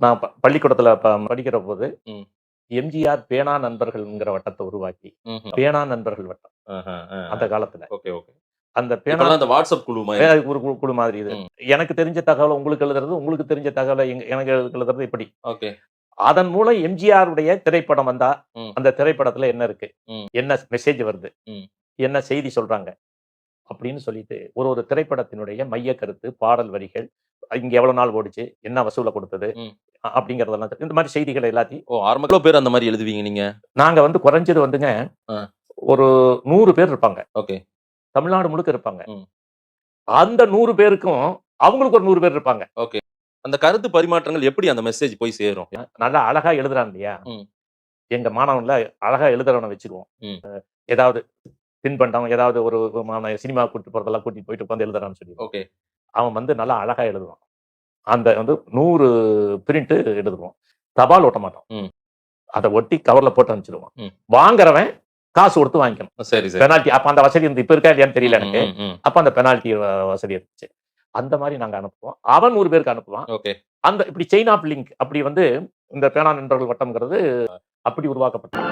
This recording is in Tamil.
நான் பள்ளிக்கூடத்துல படிக்கிற போது. எம்ஜிஆர் பேனா நண்பர்கள்ங்கிற வட்டத்தை உருவாக்கி. பேனா நண்பர்கள் வட்டம். அந்த காலத்துல ஓகே ஓகே அந்த பேனா இந்த வாட்ஸ்அப் குழு ஒரு குழு- மாதிரி இது. எனக்கு தெரிஞ்ச தகவலை உங்களுக்கு எழுதுறது உங்களுக்கு தெரிஞ்ச தகவலை எனக்கு எழுதுறது இப்படி ஓகே அதன் மூலம் எம்ஜிஆர் உடைய திரைப்படம் வந்தா. அந்த திரைப்படத்துல என்ன இருக்கு. என்ன மெசேஜ் வருது. என்ன செய்தி சொல்றாங்க அப்படின்னு சொல்லிட்டு ஒரு ஒரு திரைப்படத்தினுடைய மைய கருத்து பாடல் வரிகள் இங்க எவ்வளவு நாள் ஓடிச்சு என்ன வசூலை கொடுத்தது அப்படிங்கறதெல்லாம். இந்த மாதிரி செய்திகள் எல்லாத்தையும் ஓ பேர் அந்த மாதிரி எழுதுவீங்க நீங்க நாங்க வந்து குறைஞ்சது வந்துங்க. ஒரு நூறு பேர் இருப்பாங்க ஓகே தமிழ்நாடு முழுக்க இருப்பாங்க. அந்த நூறு பேருக்கும் அவங்களுக்கு ஒரு நூறு பேர் இருப்பாங்க அந்த கருத்து பரிமாற்றங்கள் எப்படி அந்த மெசேஜ் போய் சேரும் நல்லா அழகா எழுதுறான் இல்லையா. எங்க மாணவன்ல அழகா எழுதுறவனை வச்சிருவோம் ம். ஏதாவது தின்பண்டம் ஏதாவது ஒரு சினிமா கூட்டிட்டு போறதெல்லாம் கூட்டிட்டு போயிட்டு உட்காந்து எழுதுறான்னு சொல்லி ஓகே. அவன் வந்து நல்லா அழகா எழுதுவான். அந்த வந்து நூறு பிரிண்ட் எழுதுவோம் தபால் ஒட்ட மாட்டோம் ம். அதை ஒட்டி கவர்ல போட்டு அனுப்பிச்சிடுவான். வாங்குறவன் காசு கொடுத்து வாங்கிக்கணும். சரி சரி. பெனால்டி அப்ப அந்த வசதி இருந்து இப்ப இருக்கா இல்லையான்னு தெரியல எனக்கு. அப்ப அந்த பெனால்டி வசதி இருந்துச்சு. அந்த மாதிரி நாங்க அனுப்புவோம். அவன் நூறு பேருக்கு அனுப்புவான். ஓகே. அந்த இப்படி செயின் ஆஃப் லிங்க் அப்படி வந்து இந்த பேனா நண்பர்கள் வட்டம்ங்கிறது அப்படி உருவாக்கப்பட்டது.